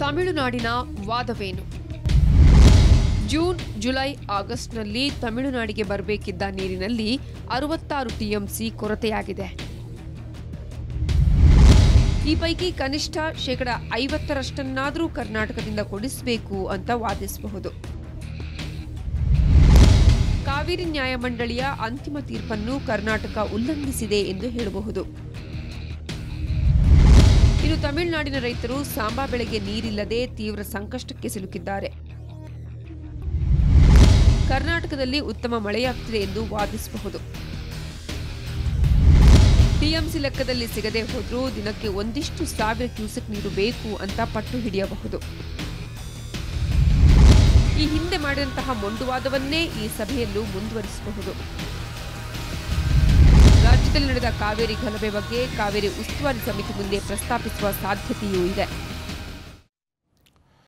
ತಮಿಳುನಾಡಿನ ವಾದವೇನು? June, July, ಆಗಸ್ಟ್ನಲ್ಲಿ ತಮಿಳುನಾಡಿಗೆ ಬರಬೇಕಿದ್ದ ನೀರಿನಲ್ಲಿ ಅರವತ್ತಾರು ಟಿಎಂಸಿ ಕೊರತೆಯಾಗಿದೆ. ಈ ಪೈಕಿ ಕನಿಷ್ಠ ಶೇಕಡ ಐವತ್ತರಷ್ಟನ್ನಾದರೂ ಕರ್ನಾಟಕದಿಂದ ಕೊಡಿಸಬೇಕು ಅಂತ ವಾದಿಸಬಹುದು. ಕಾವೇರಿ ನ್ಯಾಯಮಂಡಳಿಯ ಅಂತಿಮ ತೀರ್ಪನ್ನು ಕರ್ನಾಟಕ ಉಲ್ಲಂಘಿಸಿದೆ ಎಂದು ಹೇಳಬಹುದು. ತಮಿಳುನಾಡಿನ ರೈತರು ಸಾಂಬಾ ಬೆಳೆಗೆ ನೀರಿಲ್ಲದೆ ತೀವ್ರ ಸಂಕಷ್ಟಕ್ಕೆ ಸಿಲುಕಿದ್ದಾರೆ. ಕರ್ನಾಟಕದಲ್ಲಿ ಉತ್ತಮ ಮಳೆಯಾಗ್ತಿದೆ ಎಂದು ವಾದಿಸಬಹುದು. ಟಿಎಂಸಿ ಲೆಕ್ಕದಲ್ಲಿ ಸಿಗದೆ ಹೋದರೂ ದಿನಕ್ಕೆ ಒಂದಿಷ್ಟು ಸಾವಿರ ಕ್ಯೂಸೆಕ್ ನೀರು ಬೇಕು ಅಂತ ಪಟ್ಟು ಹಿಡಿಯಬಹುದು. ಈ ಹಿಂದೆ ಮಾಡಿದಂತಹ ಮೊಂಡುವಾದವನ್ನೇ ಈ ಸಭೆಯಲ್ಲೂ ಮುಂದುವರಿಸಬಹುದು. ರಾಜ್ಯದಲ್ಲಿ ನಡೆದ ಕಾವೇರಿ ಗಲಭೆ ಬಗ್ಗೆ ಕಾವೇರಿ ಉಸ್ತುವಾರಿ ಸಮಿತಿ ಮುಂದೆ ಪ್ರಸ್ತಾಪಿಸುವ ಸಾಧ್ಯತೆಯೂ ಇದೆ.